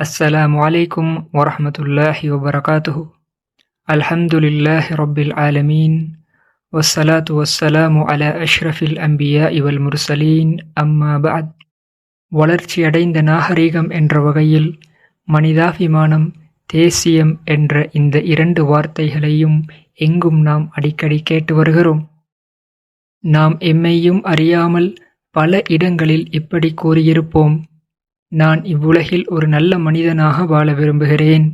السلام عليكم ورحمة الله وبركاته الحمد لله رب العالمين والصلاة والسلام على أشرف الأنبياء والمرسلين أما بعد வளர்ச்சியடைந்த நாகரிகம் என்ற வகையில் மனிதாபிமானம் தேசியம் என்ற இந்த இரண்டு வார்த்தைகளையும் எங்கும் நாம் அடிக்கடி கேட்டு வருகிறோம் நாம் எம்மையும் அறியாமல் பல இடங்களில் இப்படி கூறியிருப்போம் நான் இவ்வுலகில் ஒரு நல்ல மனிதனாக வாழ விரும்புகிறேன்.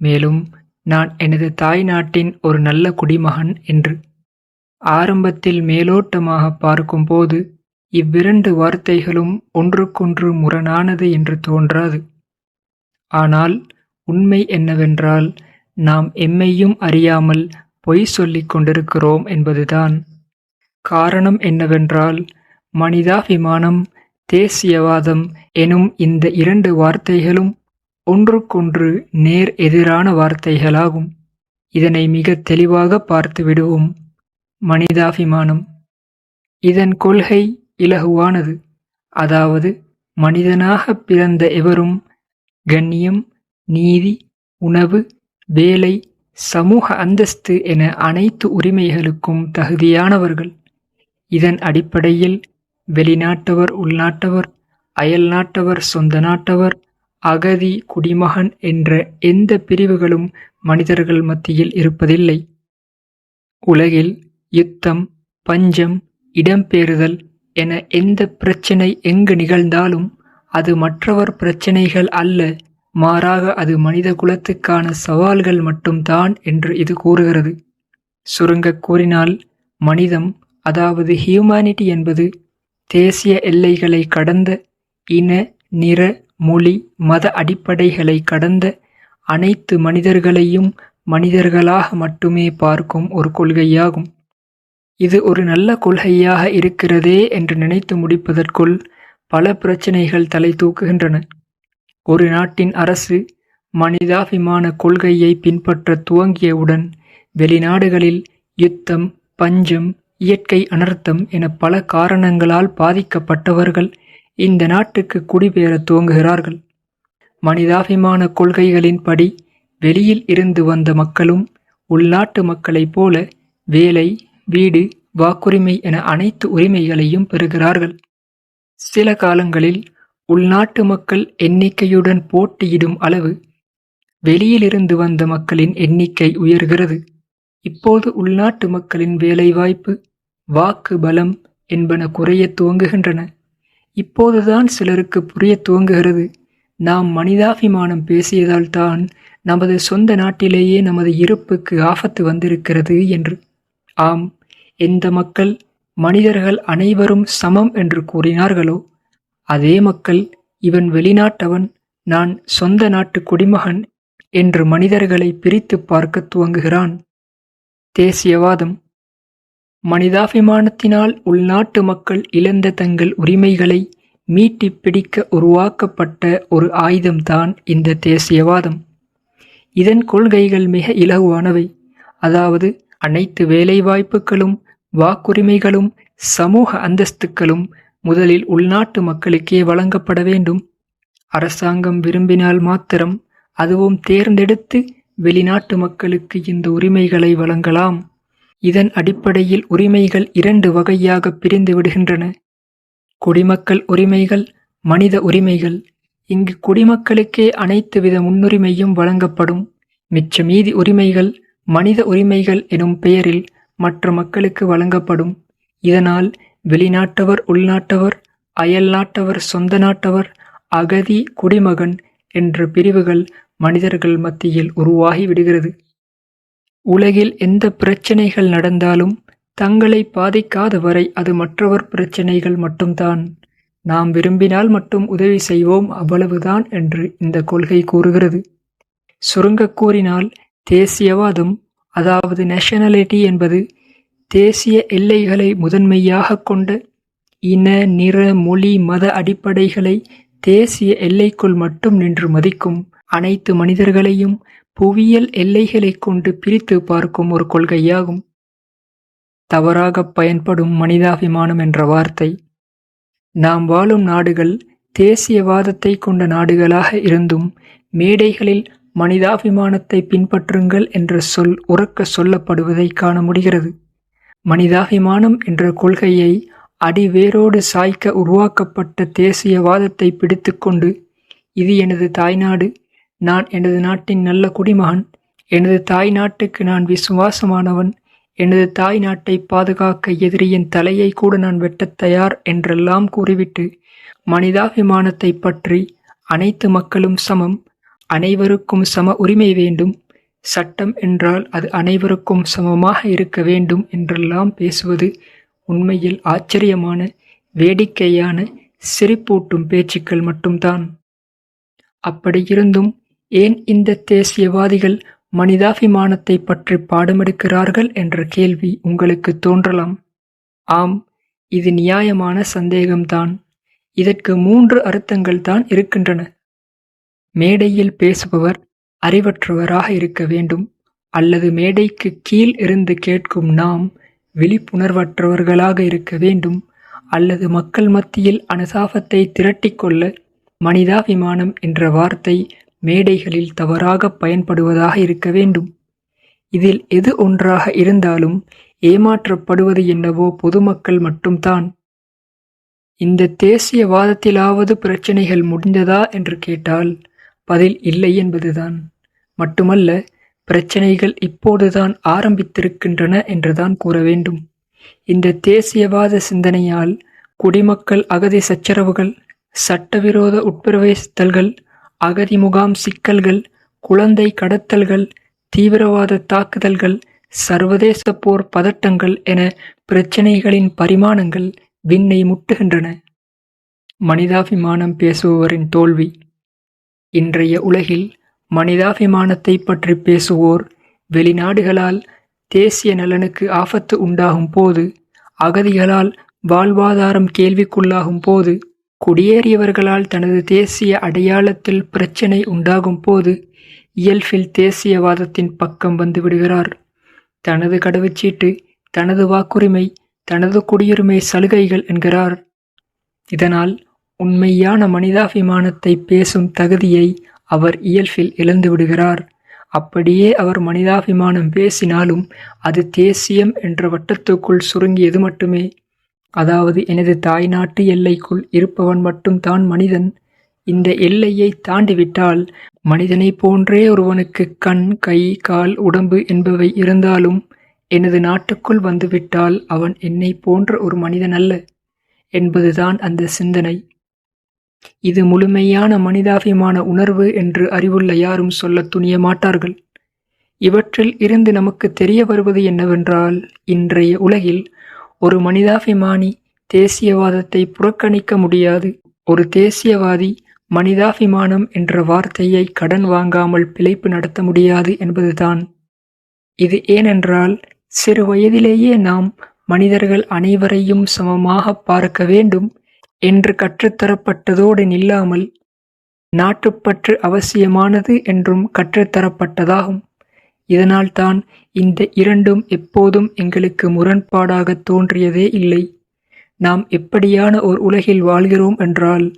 மேலும் நான் எனது தாய் நாட்டின் ஒரு நல்ல குடிமகன் என்று ஆரம்பத்தில் மேலோட்டமாக பார்க்கும்போது இவ்விரண்டு வார்த்தைகளும் ஒன்றுக்கொன்று முரணானது என்று தோன்றாது. ஆனால் உண்மை என்னவென்றால் நாம் எம்மையும் அறியாமல் பொய் சொல்லிக் கொண்டிருக்கிறோம் என்பதுதான். காரணம் என்னவென்றால் மனிதாபிமானம் தேசியவாதம் எனும் இந்த இரண்டு வார்த்தைகளும் ஒன்றுக்கொன்று நேர் எதிரான வார்த்தைகளாகும். இதனை மிக தெளிவாக பார்த்து விடுவோம். மனிதாபிமானம். இதன் கொள்கை இலகுவானது. அதாவது மனிதனாக பிறந்த எவரும் கண்ணியம் நீதி உணவு வேலை சமூக அந்தஸ்து என அனைத்து உரிமைகளுக்கும் தகுதியானவர்கள். இதன் அடிப்படையில் வெளிநாட்டவர் உள்நாட்டவர் அயல் நாட்டவர் சொந்த நாட்டவர் அகதி குடிமகன் என்ற எந்த பிரிவுகளும் மனிதர்கள் மத்தியில் இருப்பதில்லை. உலகில் யுத்தம் பஞ்சம் இடம்பெறுதல் என எந்த பிரச்சனை எங்கு நிகழ்ந்தாலும் அது மற்றவர் பிரச்சனைகள் அல்ல மாறாக அது மனித குலத்துக்கான சவால்கள் மட்டும்தான் என்று இது கூறுகிறது. சுருங்க கூறினால் மனிதம் அதாவது ஹியூமானிட்டி என்பது தேசிய எல்லைகளை கடந்த இன நிற மொழி மத அடிப்படைகளை கடந்த அனைத்து மனிதர்களையும் மனிதர்களாக மட்டுமே பார்க்கும் ஒரு கொள்கையாகும். இது ஒரு நல்ல கொள்கையாக இருக்கிறதே என்று நினைத்து முடிப்பதற்குள் பல பிரச்சனைகள் தலை தூக்குகின்றன. ஒரு நாட்டின் அரசு மனிதாபிமான கொள்கையை பின்பற்ற துவங்கியவுடன் வெளிநாடுகளில் யுத்தம் பஞ்சம் இயற்கை அனர்த்தம் என பல காரணங்களால் பாதிக்கப்பட்டவர்கள் இந்த நாட்டுக்கு குடிபெயர துவங்குகிறார்கள். மனிதாபிமான கொள்கைகளின்படி வெளியில் இருந்து வந்த மக்களும் உள்நாட்டு மக்களைப் போல வேலை வீடு வாக்குரிமை என அனைத்து உரிமைகளையும் பெறுகிறார்கள். சில காலங்களில் உள்நாட்டு மக்கள் எண்ணிக்கையுடன் போட்டியிடும் அளவு வெளியிலிருந்து வந்த மக்களின் எண்ணிக்கை உயர்கிறது. இப்போது உள்நாட்டு மக்களின் வேலைவாய்ப்பு வாக்கு பலம் என்பன குறைய துவங்குகின்றன. இப்போதுதான் சிலருக்கு புரிய துவங்குகிறது. நாம் மனிதாபிமானம் பேசியதால் தான் நமது சொந்த நாட்டிலேயே நமது இருப்புக்கு ஆபத்து வந்திருக்கிறது என்று. ஆம் எந்த மக்கள் மனிதர்கள் அனைவரும் சமம் என்று கூறினார்களோ அதே மக்கள் இவன் வெளிநாட்டவன் நான் சொந்த நாட்டு குடிமகன் என்று மனிதர்களை பிரித்து பார்க்க துவங்குகிறான். தேசியவாதம் மனிதாபிமானத்தினால் உள்நாட்டு மக்கள் இழந்த தங்கள் உரிமைகளை மீட்டிப் பிடிக்க உருவாக்கப்பட்ட ஒரு ஆயுதம்தான் இந்த தேசியவாதம். இதன் கொள்கைகள் மிக இலகுவானவை. அதாவது அனைத்து வேலைவாய்ப்புகளும் வாக்குரிமைகளும் சமூக அந்தஸ்துக்களும் முதலில் உள்நாட்டு மக்களுக்கே வழங்கப்பட வேண்டும். அரசாங்கம் விரும்பினால் மாத்திரம் அதுவும் தேர்ந்தெடுத்து வெளிநாட்டு மக்களுக்கு இந்த உரிமைகளை வழங்கலாம். இதன் அடிப்படையில் உரிமைகள் இரண்டு வகையாக பிரிந்து விடுகின்றன. குடிமக்கள் உரிமைகள் மனித உரிமைகள். இங்கு குடிமக்களுக்கே அனைத்து வித முன்னுரிமையும் வழங்கப்படும். மிச்ச மீதி உரிமைகள் மனித உரிமைகள் எனும் பெயரில் மற்ற மக்களுக்கு வழங்கப்படும். இதனால் வெளிநாட்டவர் உள்நாட்டவர் அயல் நாட்டவர் சொந்த நாட்டவர் அகதி குடிமகன் என்ற பிரிவுகள் மனிதர்கள் மத்தியில் உருவாகி விடுகிறது. உலகில் எந்த பிரச்சனைகள் நடந்தாலும் தங்களை பாதிக்காத வரை அது மற்றவர் பிரச்சனைகள் மட்டும்தான். நாம் விரும்பினால் மட்டும் உதவி செய்வோம் அவ்வளவுதான் என்று இந்த கொள்கை கூறுகிறது. சுருங்க கூறினால் தேசியவாதம் அதாவது நேஷனலிட்டி என்பது தேசிய எல்லைகளை முதன்மையாக கொண்ட இன நிற மொழி மத அடிப்படைகளை தேசிய எல்லைக்குள் மட்டும் நின்று மதிக்கும். அனைத்து மனிதர்களையும் புவியியல் எல்லைகளைக் கொண்டு பிரித்து பார்க்கும் ஒரு கொள்கையாகும். தவறாகப் பயன்படும் மனிதாபிமானம் என்ற வார்த்தை. நாம் வாழும் நாடுகள் தேசியவாதத்தை கொண்ட நாடுகளாக இருந்தும் மேடைகளில் மனிதாபிமானத்தை பின்பற்றுங்கள் என்ற சொல் உறக்க சொல்லப்படுவதை காண முடிகிறது. மனிதாபிமானம் என்ற கொள்கையை அடிவேரோடு சாய்க்க உருவாக்கப்பட்ட தேசியவாதத்தை பிடித்துக்கொண்டு இது எனது தாய்நாடு நான் எனது நாட்டின் நல்ல குடிமகன். எனது தாய் நாட்டுக்கு நான் விசுவாசமானவன். எனது தாய் நாட்டை பாதுகாக்க எதிரியின் தலையை கூட நான் வெட்டத் தயார் என்றெல்லாம் கூறிவிட்டு மனிதாபிமானத்தை பற்றி அனைத்து மக்களும் சமம். அனைவருக்கும் சம உரிமை வேண்டும். சட்டம் என்றால் அது அனைவருக்கும் சமமாக இருக்க வேண்டும் என்றெல்லாம் பேசுவது உண்மையில் ஆச்சரியமான வேடிக்கையான சிரிப்பூட்டும் பேச்சுக்கள் மட்டும்தான். அப்படியிருந்தும் ஏன் இந்த தேசியவாதிகள் மனிதாபிமானத்தை பற்றி பாடமெடுக்கிறார்கள் என்ற கேள்வி உங்களுக்கு தோன்றலாம். ஆம் இது நியாயமான சந்தேகம்தான். இதற்கு மூன்று அர்த்தங்கள் தான் இருக்கின்றன. மேடையில் பேசுபவர் அறிவற்றவராக இருக்க வேண்டும். அல்லது மேடைக்கு கீழ் இருந்து கேட்கும் நாம் விழிப்புணர்வற்றவர்களாக இருக்க வேண்டும். அல்லது மக்கள் மத்தியில் அனுசாபத்தை திரட்டிக்கொள்ள மனிதாபிமானம் என்ற வார்த்தை மேடைகளில் தவறாக பயன்படுவதாக இருக்க வேண்டும். இதில் எது ஒன்றாக இருந்தாலும் ஏமாற்றப்படுவது என்னவோ பொதுமக்கள் மட்டும்தான். இந்த தேசியவாதத்திலாவது பிரச்சனைகள் முடிந்ததா என்று கேட்டால் பதில் இல்லை என்பதுதான். மட்டுமல்ல பிரச்சனைகள் இப்போதுதான் ஆரம்பித்திருக்கின்றன என்றுதான் கூற வேண்டும். இந்த தேசியவாத சிந்தனையால் குடிமக்கள் அகதி சச்சரவுகள் சட்டவிரோத உட்பிரவேசித்தல்கள் அகதி முகாம் சிக்கல்கள் குழந்தை கடத்தல்கள் தீவிரவாத தாக்குதல்கள் சர்வதேச போர் பதட்டங்கள் என பிரச்சினைகளின் பரிமாணங்கள் விண்ணை முட்டுகின்றன. மனிதாபிமானம் பேசுபவரின் தோல்வி. இன்றைய உலகில் மனிதாபிமானத்தை பற்றி பேசுவோர் வெளிநாடுகளால் தேசிய நலனுக்கு ஆபத்து உண்டாகும் போது அகதிகளால் வாழ்வாதாரம் கேள்விக்குள்ளாகும் போது குடியேறியவர்களால் தனது தேசிய அடையாளத்தில் பிரச்சினை உண்டாகும் போது இயல்பில் தேசியவாதத்தின் பக்கம் வந்து விடுகிறார். தனது கடவுச்சீட்டு தனது வாக்குரிமை தனது குடியுரிமை சலுகைகள் என்கிறார். இதனால் உண்மையான மனிதாபிமானத்தை பேசும் தகுதியை அவர் இயல்பில் இழந்து விடுகிறார். அப்படியே அவர் மனிதாபிமானம் பேசினாலும் அது தேசியம் என்ற வட்டத்துக்குள் சுருங்கியது மட்டுமே. அதாவது எனது தாய்நாட்டு எல்லைக்குள் இருப்பவன் மட்டும் தான் மனிதன். இந்த எல்லையை தாண்டிவிட்டால் மனிதனைப் போன்றே ஒருவனுக்கு கண் கை கால் உடம்பு என்பவை இருந்தாலும் எனது நாட்டுக்குள் வந்துவிட்டால் அவன் என்னை போன்ற ஒரு மனிதன் அல்ல என்பதுதான் அந்த சிந்தனை. இது முழுமையான மனிதாபிமான உணர்வு என்று அறிவுள்ள யாரும் சொல்ல துணிய மாட்டார்கள். இவற்றில் இருந்து நமக்கு தெரிய வருவது என்னவென்றால் இன்றைய உலகில் ஒரு மனிதாபிமானி தேசியவாதத்தை புறக்கணிக்க முடியாது. ஒரு தேசியவாதி மனிதாபிமானம் என்ற வார்த்தையை கடன் வாங்காமல் பிழைப்பு நடத்த முடியாது என்பதுதான். இது ஏனென்றால் சிறு வயதிலேயே நாம் மனிதர்கள் அனைவரையும் சமமாக பார்க்க வேண்டும் என்று கற்றுத்தரப்பட்டதோடு நில்லாமல் நாட்டுப்பற்று அவசியமானது என்றும் கற்றுத்தரப்பட்டதாகும். இதனால்தான் இந்த இரண்டும் எப்போதும் எங்களுக்கு முரண்பாடாக தோன்றியதே இல்லை. நாம் எப்படியான ஓர் உலகில் வாழ்கிறோம் என்றால்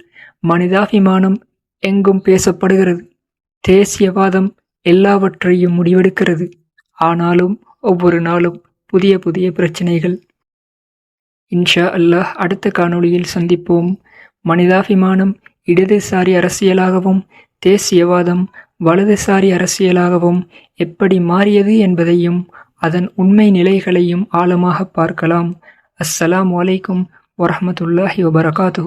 மனிதாபிமானம் எங்கும் பேசப்படுகிறது. தேசியவாதம் எல்லாவற்றையும் முடிவெடுக்கிறது. ஆனாலும் ஒவ்வொரு நாளும் புதிய புதிய பிரச்சனைகள். இன்ஷா அல்லாஹ் அடுத்த காணொளியில் சந்திப்போம். மனிதாபிமானம் இடதுசாரி அரசியலாகவும் தேசியவாதம் வலதுசாரி அரசியலாகவும் எப்படி மாறியது என்பதையும் அதன் உண்மை நிலைகளையும் ஆழமாக பார்க்கலாம். அஸ்ஸலாம் வலைக்கும் வரமத்துல்லாஹி வபரகாத்து